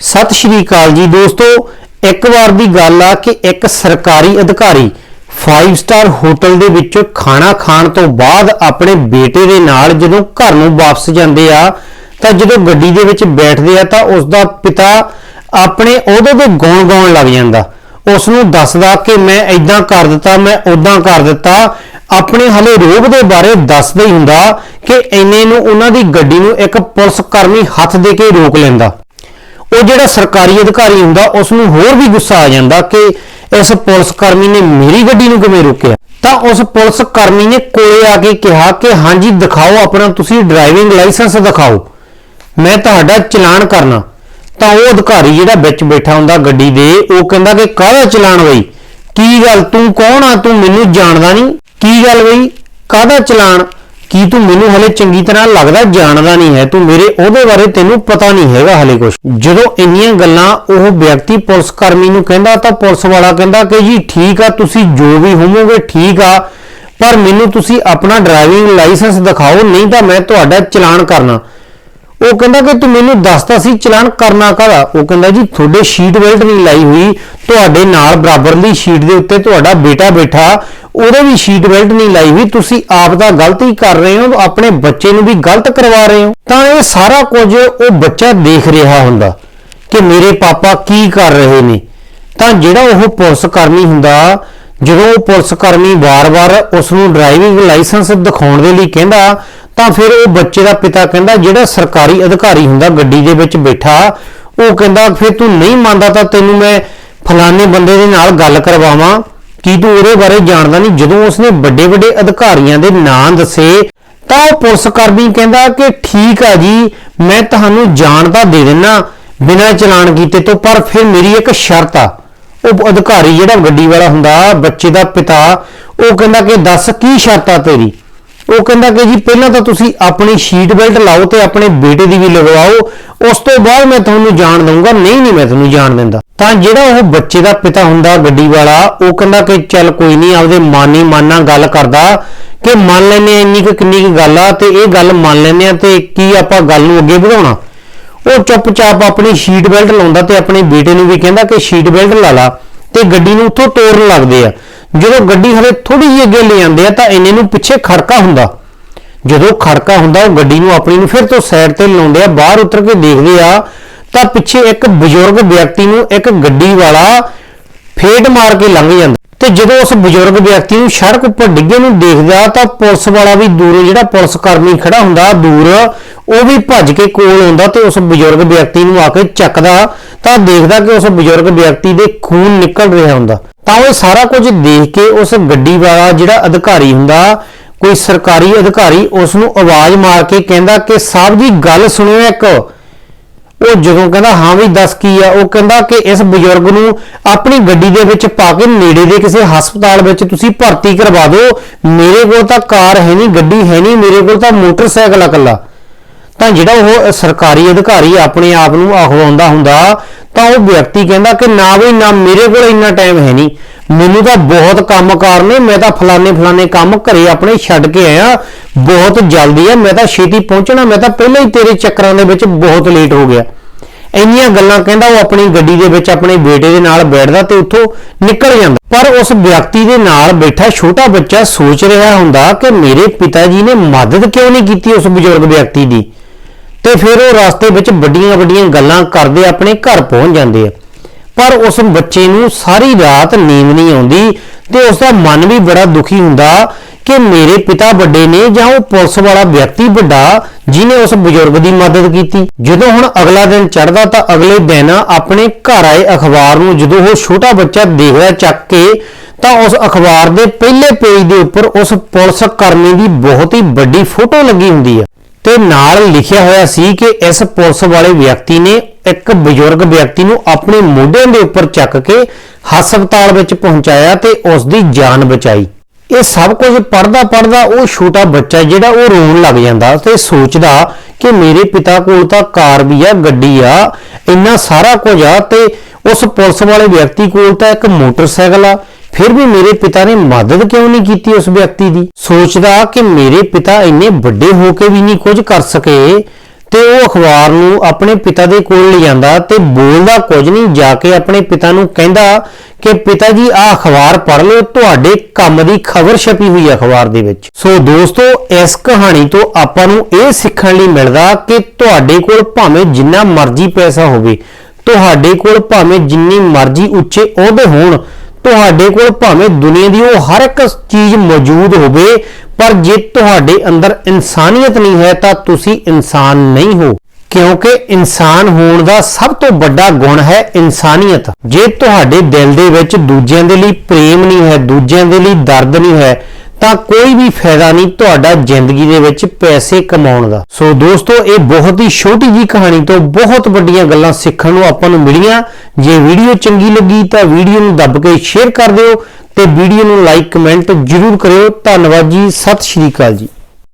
ਸਤਿ ਸ਼੍ਰੀ ਅਕਾਲ ਜੀ ਦੋਸਤੋ, ਇੱਕ ਵਾਰ ਦੀ ਗੱਲ ਆ ਕਿ ਇੱਕ ਸਰਕਾਰੀ ਅਧਿਕਾਰੀ 5 ਸਟਾਰ ਹੋਟਲ ਦੇ ਵਿੱਚ ਖਾਣਾ ਖਾਣ ਤੋਂ ਬਾਅਦ ਆਪਣੇ ਬੇਟੇ ਦੇ ਨਾਲ ਜਦੋਂ ਘਰ ਨੂੰ ਵਾਪਸ ਜਾਂਦੇ ਆ, ਤਾਂ ਜਦੋਂ ਗੱਡੀ ਦੇ ਵਿੱਚ ਬੈਠਦੇ ਆ ਤਾਂ ਉਸ ਦਾ ਪਿਤਾ ਆਪਣੇ ਉਹਦੇ ਦੇ ਗਾਉਣ ਗਾਉਣ ਲੱਗ ਜਾਂਦਾ। ਉਸ ਨੂੰ ਦੱਸਦਾ ਕਿ ਮੈਂ ਇਦਾਂ ਕਰ ਦਿੱਤਾ, ਮੈਂ ਉਦਾਂ ਕਰ ਦਿੱਤਾ। ਆਪਣੇ ਹਲੇ ਰੋਗ ਦੇ ਬਾਰੇ ਦੱਸਦਾ ਹੀ ਹੁੰਦਾ ਕਿ ਇੰਨੇ ਨੂੰ ਉਹਨਾਂ ਦੀ ਗੱਡੀ ਨੂੰ ਇੱਕ ਪੁਲਿਸ ਕਰਮੀ ਹੱਥ ਦੇ ਕੇ ਰੋਕ ਲੈਂਦਾ। ਉਹ ਜਿਹੜਾ ਸਰਕਾਰੀ ਅਧਿਕਾਰੀ ਹੁੰਦਾ ਉਸ ਨੂੰ ਹੋਰ ਵੀ ਗੁੱਸਾ ਆ ਜਾਂਦਾ ਕਿ ਇਸ ਪੁਲਿਸ ਕਰਮੀ ਨੇ ਮੇਰੀ ਗੱਡੀ ਨੂੰ ਕਿਵੇਂ ਰੋਕਿਆ? ਤਾਂ ਉਸ ਪੁਲਿਸ ਕਰਮੀ ਨੇ ਕੋਲੇ ਆ ਕੇ ਕਿਹਾ ਕਿ ਹਾਂਜੀ, ਦਿਖਾਓ ਆਪਣਾ, ਤੁਸੀਂ ਡਰਾਈਵਿੰਗ ਲਾਇਸੈਂਸ ਦਿਖਾਓ। ਮੈਂ ਤੁਹਾਡਾ ਚਲਾਨ ਕਰਨਾ। ਤਾਂ ਉਹ ਅਧਿਕਾਰੀ ਜਿਹੜਾ ਵਿੱਚ ਬੈਠਾ ਹੁੰਦਾ ਗੱਡੀ ਦੇ, ਉਹ ਕਹਿੰਦਾ ਕਿ ਕਾਹਦਾ ਚਲਾਨ ਬਈ? ਕੀ ਗੱਲ, ਤੂੰ ਕੌਣ ਆ? ਤੂੰ ਮੈਨੂੰ ਜਾਣਦਾ ਨਹੀਂ। ਕੀ ਗੱਲ ਬਈ? ਕਾਹਦਾ ਚਲਾਨ? ਕੀ ਤੂੰ ਮੈਨੂੰ ਹਲੇ ਚੰਗੀ ਤਰ੍ਹਾਂ ਲੱਗਦਾ ਜਾਣਦਾ ਨਹੀਂ ਹੈ? ਤੂੰ ਮੇਰੇ ਉਹਦੇ ਬਾਰੇ ਤੈਨੂੰ ਪਤਾ ਨਹੀਂ ਹੈਗਾ ਹਲੇ ਕੁਝ ਜਦੋਂ ਇੰਨੀਆਂ ਗੱਲਾਂ ਉਹ ਵਿਅਕਤੀ ਪੁਲਿਸ ਕਰਮੀ ਨੂੰ ਕਹਿੰਦਾ ਤਾਂ ਪੁਲਿਸ ਵਾਲਾ ਕਹਿੰਦਾ ਕਿ ਜੀ ਠੀਕ ਆ, ਤੁਸੀਂ ਜੋ ਵੀ ਹੋਵੋਗੇ ਠੀਕ ਆ, ਪਰ ਮੈਨੂੰ ਤੁਸੀਂ ਆਪਣਾ ਡਰਾਈਵਿੰਗ ਲਾਇਸੈਂਸ ਦਿਖਾਓ, ਨਹੀਂ ਤਾਂ ਮੈਂ ਤੁਹਾਡਾ ਚਲਾਨ ਕਰਨਾ। ਉਹ ਕਹਿੰਦਾ ਕਿ ਤੂੰ ਮੈਨੂੰ ਦੱਸਦਾ ਸੀ ਚਲਾਨ ਕਰਨਾ ਕਾਹਦਾ? ਉਹ ਕਹਿੰਦਾ ਜੀ, ਤੁਹਾਡੇ ਸ਼ੀਟ ਬੈਲਟ ਨਹੀਂ ਲਾਈ ਹੋਈ, ਤੁਹਾਡੇ ਨਾਲ ਬਰਾਬਰਲੀ ਸ਼ੀਟ ਦੇ ਉੱਤੇ ਤੁਹਾਡਾ ਬੇਟਾ ਬੈਠਾ ਉਹਦੇ ਵੀ ਸ਼ੀਟ ਬੈਲਟ ਨਹੀਂ ਲਾਈ ਹੋਈ ਤੁਸੀਂ ਆਪ ਦਾ ਗਲਤੀ ਕਰ ਰਹੇ ਹੋ, ਆਪਣੇ ਬੱਚੇ ਨੂੰ ਵੀ ਗਲਤ ਕਰਵਾ ਰਹੇ ਹੋ। ਤਾਂ ਇਹ ਸਾਰਾ ਕੁਝ ਉਹ ਬੱਚਾ ਦੇਖ ਰਿਹਾ ਹੁੰਦਾ ਕਿ ਮੇਰੇ ਪਾਪਾ ਕੀ ਕਰ ਰਹੇ ਨੇ। ਤਾਂ ਜਿਹੜਾ ਉਹ ਪੁਲਿਸ ਕਰਮੀ ਹੁੰਦਾ, ਜਦੋਂ ਉਹ ਪੁਲਿਸ ਕਰਮੀ ਵਾਰ-ਵਾਰ ਉਸ ਨੂੰ ਡਰਾਈਵਿੰਗ ਲਾਇਸੈਂਸ ਦਿਖਾਉਣ ਦੇ ਲਈ ਕਹਿੰਦਾ, ਤਾਂ ਫਿਰ ਉਹ ਬੱਚੇ ਦਾ ਪਿਤਾ ਕਹਿੰਦਾ, ਜਿਹੜਾ ਸਰਕਾਰੀ ਅਧਿਕਾਰੀ ਹੁੰਦਾ ਗੱਡੀ ਦੇ ਵਿੱਚ ਬੈਠਾ, ਉਹ ਕਹਿੰਦਾ, ਫਿਰ ਤੂੰ ਨਹੀਂ ਮੰਨਦਾ ਤਾਂ ਤੈਨੂੰ ਮੈਂ ਫਲਾਣੇ ਬੰਦੇ ਦੇ ਨਾਲ ਗੱਲ ਕਰਵਾਵਾਂ। ਕੀ ਤੂੰ ਉਹਦੇ ਬਾਰੇ ਜਾਣਦਾ ਨਹੀਂ? ਜਦੋਂ ਉਸਨੇ ਵੱਡੇ ਵੱਡੇ ਅਧਿਕਾਰੀਆਂ ਦੇ ਨਾਂ ਦੱਸੇ, ਤਾਂ ਉਹ ਪੁਲਿਸ ਕਰਮੀ ਕਹਿੰਦਾ ਕਿ ਠੀਕ ਆ ਜੀ, ਮੈਂ ਤੁਹਾਨੂੰ ਜਾਣ ਤਾਂ ਦੇ ਦਿੰਨਾ, ਬਿਨਾਂ ਚਲਾਨ ਕੀਤੇ ਤੋਂ, ਪਰ ਫਿਰ ਮੇਰੀ ਇੱਕ ਸ਼ਰਤ ਆ। ਉਹ ਅਧਿਕਾਰੀ ਜਿਹੜਾ ਗੱਡੀ ਵਾਲਾ ਹੁੰਦਾ, ਬੱਚੇ ਦਾ ਪਿਤਾ, ਉਹ ਕਹਿੰਦਾ ਕਿ ਦੱਸ ਕੀ ਸ਼ਰਤ ਆ ਤੇਰੀ? ਉਹ ਕਹਿੰਦਾ ਕਿ ਜੀ, ਪਹਿਲਾਂ ਤਾਂ ਤੁਸੀਂ ਆਪਣੀ ਸ਼ੀਟ ਬੈਲਟ ਲਾਓ ਤੇ ਆਪਣੇ ਬੇਟੇ ਦੀ ਵੀ ਲਗਵਾਓ, ਉਸ ਤੋਂ ਬਾਅਦ ਮੈਂ ਤੁਹਾਨੂੰ ਜਾਣ ਦਊਂਗਾ। ਨਹੀਂ ਨਹੀਂ, ਮੈਂ ਤੁਹਾਨੂੰ ਜਾਣ ਦਿੰਦਾ। ਤਾਂ ਜਿਹੜਾ ਉਹ ਬੱਚੇ ਦਾ ਪਿਤਾ ਹੁੰਦਾ, ਗੱਡੀ ਵਾਲਾ, ਉਹ ਕਹਿੰਦਾ ਕਿ ਚੱਲ ਕੋਈ ਨਹੀਂ, ਆਪਦੇ ਮਾਨੀ ਮਾਨਾ ਗੱਲ ਕਰਦਾ ਕਿ ਮੰਨ ਲੈਨੇ ਆ ਇੰਨੀ ਕੁ ਕਿੰਨੀ ਕੁ ਗੱਲ ਆ ਤੇ ਇਹ ਗੱਲ ਮੰਨ ਲੈਨੇ ਆ ਤੇ ਕੀ ਆਪਾਂ ਗੱਲ ਨੂੰ ਅੱਗੇ ਵਧਾਉਣਾ। ਉਹ ਚੁੱਪਚਾਪ ਆਪਣੀ ਸ਼ੀਟ ਬੈਲਟ ਲਾਉਂਦਾ ਤੇ ਆਪਣੇ ਬੇਟੇ ਨੂੰ ਵੀ ਕਹਿੰਦਾ ਕਿ ਸ਼ੀਟ ਬੈਲਟ ਲਾ ਲਾ ਤੇ ਗੱਡੀ ਨੂੰ ਉੱਥੋਂ ਤੋਰਨ ਲੱਗਦੇ ਆ। ਜਦੋਂ ਗੱਡੀ ਹਲੇ ਥੋੜੀ ਜਿਹੀ ਅੱਗੇ ਲੈ ਜਾਂਦੇ ਆ ਤਾਂ ਇੰਨੇ ਨੂੰ ਪਿੱਛੇ ਖੜਕਾ ਹੁੰਦਾ। ਜਦੋਂ ਖੜਕਾ ਹੁੰਦਾ, ਉਹ ਗੱਡੀ ਨੂੰ ਆਪਣੀ ਨੂੰ ਫਿਰ ਤੋਂ ਸਾਈਡ ਤੇ ਲਾਉਂਦੇ ਆ, ਬਾਹਰ ਉਤਰ ਕੇ ਦੇਖਦੇ ਆ, ਤਾਂ ਪਿੱਛੇ ਇੱਕ ਬਜ਼ੁਰਗ ਵਿਅਕਤੀ ਨੂੰ ਇੱਕ ਗੱਡੀ ਵਾਲਾ ਫੇਟ ਮਾਰ ਕੇ ਲੰਘ ਜਾਂਦਾ। ਤੇ ਜਦੋਂ ਉਸ ਬਜ਼ੁਰਗ ਵਿਅਕਤੀ ਨੂੰ ਸੜਕ ਉੱਪਰ ਡਿੱਗੇ ਨੂੰ ਦੇਖਦਾ ਤਾਂ ਪੁਲਿਸ ਵਾਲਾ ਵੀ ਦੂਰੋਂ ਜਿਹੜਾ ਪੁਲਿਸ ਕਰਮੀ ਖੜਾ ਹੁੰਦਾ ਦੂਰ, ਉਹ ਵੀ ਭੱਜ ਕੇ ਕੋਲ ਆਉਂਦਾ ਤੇ ਉਸ ਬਜ਼ੁਰਗ ਵਿਅਕਤੀ ਨੂੰ ਆ ਕੇ ਚੱਕਦਾ ਤਾਂ ਦੇਖਦਾ ਕਿ ਉਸ ਬਜ਼ੁਰਗ ਵਿਅਕਤੀ ਦੇ ਖੂਨ ਨਿਕਲ ਰਿਹਾ ਹੁੰਦਾ। ਤਾਂ ਉਹ ਸਾਰਾ ਕੁਝ ਦੇਖ ਕੇ ਉਸ ਗੱਡੀ ਵਾਲਾ ਜਿਹੜਾ ਅਧਿਕਾਰੀ ਹੁੰਦਾ, ਕੋਈ ਸਰਕਾਰੀ ਅਧਿਕਾਰੀ, ਉਸ ਨੂੰ ਆਵਾਜ਼ ਮਾਰ ਕੇ ਕਹਿੰਦਾ ਕਿ ਸਾਹਿਬ ਜੀ, ਗੱਲ ਸੁਣਿਓ ਇੱਕ। ਉਹ ਜਦੋਂ ਕਹਿੰਦਾ, ਹਾਂ ਵੀ ਦੱਸ ਕੀ ਆ? ਉਹ ਕਹਿੰਦਾ ਕਿ ਇਸ ਬਜ਼ੁਰਗ ਨੂੰ ਆਪਣੀ ਗੱਡੀ ਦੇ ਵਿੱਚ ਪਾ ਕੇ ਨੇੜੇ ਦੇ ਕਿਸੇ ਹਸਪਤਾਲ ਵਿੱਚ ਤੁਸੀਂ ਭਰਤੀ ਕਰਵਾ ਦਿਓ। ਮੇਰੇ ਕੋਲ ਤਾਂ ਕਾਰ ਹੈ ਨਹੀਂ, ਗੱਡੀ ਹੈ ਨਹੀਂ, ਮੇਰੇ ਕੋਲ ਤਾਂ ਮੋਟਰਸਾਈਕਲ ਆ ਇਕੱਲਾ। ਤਾਂ ਜਿਹੜਾ ਉਹ ਸਰਕਾਰੀ ਅਧਿਕਾਰੀ ਆਪਣੇ ਆਪ ਨੂੰ ਆਹਵਾਉਂਦਾ ਹੁੰਦਾ, ਤਾਂ ਉਹ ਵਿਅਕਤੀ ਕਹਿੰਦਾ ਕਿ ਨਾ ਬਈ, ਨਾ ਮੇਰੇ ਕੋਲ ਇੰਨਾ ਟਾਈਮ ਹੈ ਨਹੀਂ। ਮੈਨੂੰ ਤਾਂ ਬਹੁਤ ਕੰਮ ਕਾਰ ਨੇ, ਮੈਂ ਤਾਂ ਫਲਾਣੇ ਫਲਾਣੇ ਕੰਮ ਘਰੇ ਆਪਣੇ ਛੱਡ ਕੇ ਆਇਆ। ਬਹੁਤ ਜਲਦੀ ਆ, ਮੈਂ ਤਾਂ ਛੇਤੀ ਪਹੁੰਚਣਾ, ਮੈਂ ਤਾਂ ਪਹਿਲਾਂ ਹੀ ਤੇਰੇ ਚੱਕਰਾਂ ਦੇ ਵਿੱਚ ਬਹੁਤ ਲੇਟ ਹੋ ਗਿਆ। ਇੰਨੀਆਂ ਗੱਲਾਂ ਕਹਿੰਦਾ ਉਹ ਆਪਣੀ ਗੱਡੀ ਦੇ ਵਿੱਚ ਆਪਣੇ ਬੇਟੇ ਦੇ ਨਾਲ ਬੈਠਦਾ ਤੇ ਉੱਥੋਂ ਨਿਕਲ ਜਾਂਦਾ। ਪਰ ਉਸ ਵਿਅਕਤੀ ਦੇ ਨਾਲ ਬੈਠਾ ਛੋਟਾ ਬੱਚਾ ਸੋਚ ਰਿਹਾ ਹੁੰਦਾ ਕਿ ਮੇਰੇ ਪਿਤਾ ਜੀ ਨੇ ਮਦਦ ਕਿਉਂ ਨਹੀਂ ਕੀਤੀ ਉਸ ਬਜ਼ੁਰਗ ਵਿਅਕਤੀ ਦੀ। ਤੇ ਫਿਰ ਉਹ ਰਸਤੇ ਵਿੱਚ ਵੱਡੀਆਂ ਵੱਡੀਆਂ ਗੱਲਾਂ ਕਰਦੇ ਆਪਣੇ ਘਰ ਪਹੁੰਚ ਜਾਂਦੇ ਆ। ਪਰ ਉਸ ਬੱਚੇ ਨੂੰ ਸਾਰੀ ਰਾਤ ਨੀਂਦ ਨਹੀਂ ਆਉਂਦੀ ਤੇ ਉਸ ਦਾ ਮਨ ਵੀ ਬੜਾ ਦੁਖੀ ਹੁੰਦਾ ਕਿ ਮੇਰੇ ਪਿਤਾ ਵੱਡੇ ਨੇ ਜਾਂ ਉਹ ਪੁਲਿਸ ਵਾਲਾ ਵਿਅਕਤੀ ਵੱਡਾ ਜਿਨੇ ਉਸ ਬਜ਼ੁਰਗ ਦੀ ਮਦਦ ਕੀਤੀ। ਜਦੋਂ ਹੁਣ ਅਗਲਾ ਦਿਨ ਚੜਦਾ ਤਾਂ ਅਗਲੇ ਦਿਨ ਆਪਣੇ ਘਰ ਆਏ ਅਖਬਾਰ ਨੂੰ ਜਦੋਂ ਉਹ ਛੋਟਾ ਬੱਚਾ ਦੇਖਦਾ ਚੱਕ ਕੇ ਤਾਂ ਉਸ ਅਖਬਾਰ ਦੇ ਪਹਿਲੇ ਪੇਜ ਦੇ ਉੱਪਰ ਉਸ ਪੁਲਿਸ ਕਰਮੀ ਦੀ ਬਹੁਤ ਹੀ ਵੱਡੀ ਫੋਟੋ ਲੱਗੀ ਹੁੰਦੀ ਹੈ ਤੇ ਨਾਲ ਲਿਖਿਆ ਹੋਇਆ ਸੀ ਕਿ ਇਸ ਪੁਲਿਸ ਵਾਲੇ ਵਿਅਕਤੀ ਨੇ ਇੱਕ ਬਜ਼ੁਰਗ ਵਿਅਕਤੀ ਨੂੰ ਆਪਣੇ ਮੋਢਿਆਂ ਦੇ ਉੱਪਰ ਚੱਕ ਕੇ ਹਸਪਤਾਲ ਵਿੱਚ ਪਹੁੰਚਾਇਆ ਤੇ ਉਸ ਦੀ ਜਾਨ ਬਚਾਈ। ਇਹ ਸਭ ਕੁਝ ਪੜਦਾ ਪੜਦਾ ਉਹ ਛੋਟਾ ਬੱਚਾ ਜਿਹੜਾ ਉਹ ਰੋਣ ਲੱਗ ਜਾਂਦਾ ਤੇ ਸੋਚਦਾ ਕਿ ਮੇਰੇ ਪਿਤਾ ਕੋਲ ਤਾਂ ਕਾਰ ਵੀ ਆ, ਗੱਡੀ ਆ, ਇੰਨਾ ਸਾਰਾ ਕੁਝ ਆ ਤੇ ਉਸ ਪੁਲਿਸ ਵਾਲੇ ਵਿਅਕਤੀ ਕੋਲ ਤਾਂ ਇੱਕ ਮੋਟਰਸਾਈਕਲ ਆ ਫਿਰ ਵੀ ਮੇਰੇ ਪਿਤਾ ਨੇ ਮਦਦ ਕਿਉਂ ਨਹੀਂ ਕੀਤੀ ਉਸ ਵਿਅਕਤੀ ਦੀ? ਸੋਚਦਾ ਕਿ ਮੇਰੇ ਪਿਤਾ ਇੰਨੇ ਵੱਡੇ ਹੋ ਕੇ ਵੀ ਨਹੀਂ ਕੁਝ ਕਰ ਸਕੇ ਤੇ ਉਹ ਅਖਬਾਰ ਨੂੰ ਆਪਣੇ ਪਿਤਾ ਦੇ ਕੋਲ ਲਿਜਾਂਦਾ ਤੇ ਬੋਲਦਾ ਕੁਝ ਨਹੀਂ, ਜਾ ਕੇ ਆਪਣੇ ਪਿਤਾ ਨੂੰ ਕਹਿੰਦਾ ਕਿ ਪਿਤਾ ਜੀ, ਆਹ ਅਖਬਾਰ ਪੜ੍ਹ ਲਓ, ਤੁਹਾਡੇ ਕੰਮ ਦੀ ਖਬਰ ਛਪੀ ਹੋਈ ਹੈ ਅਖਬਾਰ ਦੇ ਵਿੱਚ। ਸੋ ਦੋਸਤੋ, ਇਸ ਕਹਾਣੀ ਤੋਂ ਆਪਾਂ ਨੂੰ ਇਹ ਸਿੱਖਣ ਲਈ ਮਿਲਦਾ ਕਿ ਤੁਹਾਡੇ ਕੋਲ ਭਾਵੇਂ ਜਿੰਨਾ ਮਰਜ਼ੀ ਪੈਸਾ ਹੋਵੇ, ਤੁਹਾਡੇ ਕੋਲ ਭਾਵੇਂ ਜਿੰਨੀ ਮਰਜ਼ੀ ਉੱਚੇ ਅਹੁਦੇ ਹੋਣ ਤੁਹਾਡੇ ਕੋਲ ਭਾਵੇਂ ਦੁਨੀਆ ਦੀ ਉਹ ਹਰ ਇੱਕ ਚੀਜ਼ ਮੌਜੂਦ ਹੋਵੇ, ਪਰ ਜੇ ਤੁਹਾਡੇ ਅੰਦਰ ਇਨਸਾਨੀਅਤ ਨਹੀਂ ਹੈ, ਤਾਂ ਤੁਸੀਂ ਇਨਸਾਨ ਨਹੀਂ ਹੋ। ਕਿਉਂਕਿ ਇਨਸਾਨ ਹੋਣ ਦਾ ਸਭ ਤੋਂ ਵੱਡਾ ਗੁਣ ਹੈ ਇਨਸਾਨੀਅਤ। ਜੇ ਤੁਹਾਡੇ ਦਿਲ ਦੇ ਵਿੱਚ ਦੂਜਿਆਂ ਦੇ ਲਈ ਪ੍ਰੇਮ ਨਹੀਂ ਹੈ, ਦੂਜਿਆਂ ਦੇ ਲਈ ਦਰਦ ਨਹੀਂ ਹੈ ਤਾਂ ਕੋਈ ਵੀ ਫਾਇਦਾ ਨਹੀਂ ਤੁਹਾਡਾ ਜ਼ਿੰਦਗੀ ਦੇ ਵਿੱਚ ਪੈਸੇ ਕਮਾਉਣ ਦਾ। ਸੋ ਦੋਸਤੋ, ਇਹ ਬਹੁਤ ਹੀ ਛੋਟੀ ਜੀ ਕਹਾਣੀ ਤੋਂ ਬਹੁਤ ਵੱਡੀਆਂ ਗੱਲਾਂ ਸਿੱਖਣ ਨੂੰ ਆਪਾਂ ਨੂੰ ਮਿਲੀਆਂ। ਜੇ ਵੀਡੀਓ ਚੰਗੀ ਲੱਗੀ ਤਾਂ ਵੀਡੀਓ ਨੂੰ ਦੱਬ ਕੇ ਸ਼ੇਅਰ ਕਰ ਦਿਓ ਤੇ ਵੀਡੀਓ ਨੂੰ ਲਾਈਕ, ਕਮੈਂਟ ਜ਼ਰੂਰ ਕਰਿਓ। ਧੰਨਵਾਦ ਜੀ, ਸਤਿ ਸ਼੍ਰੀ ਅਕਾਲ ਜੀ।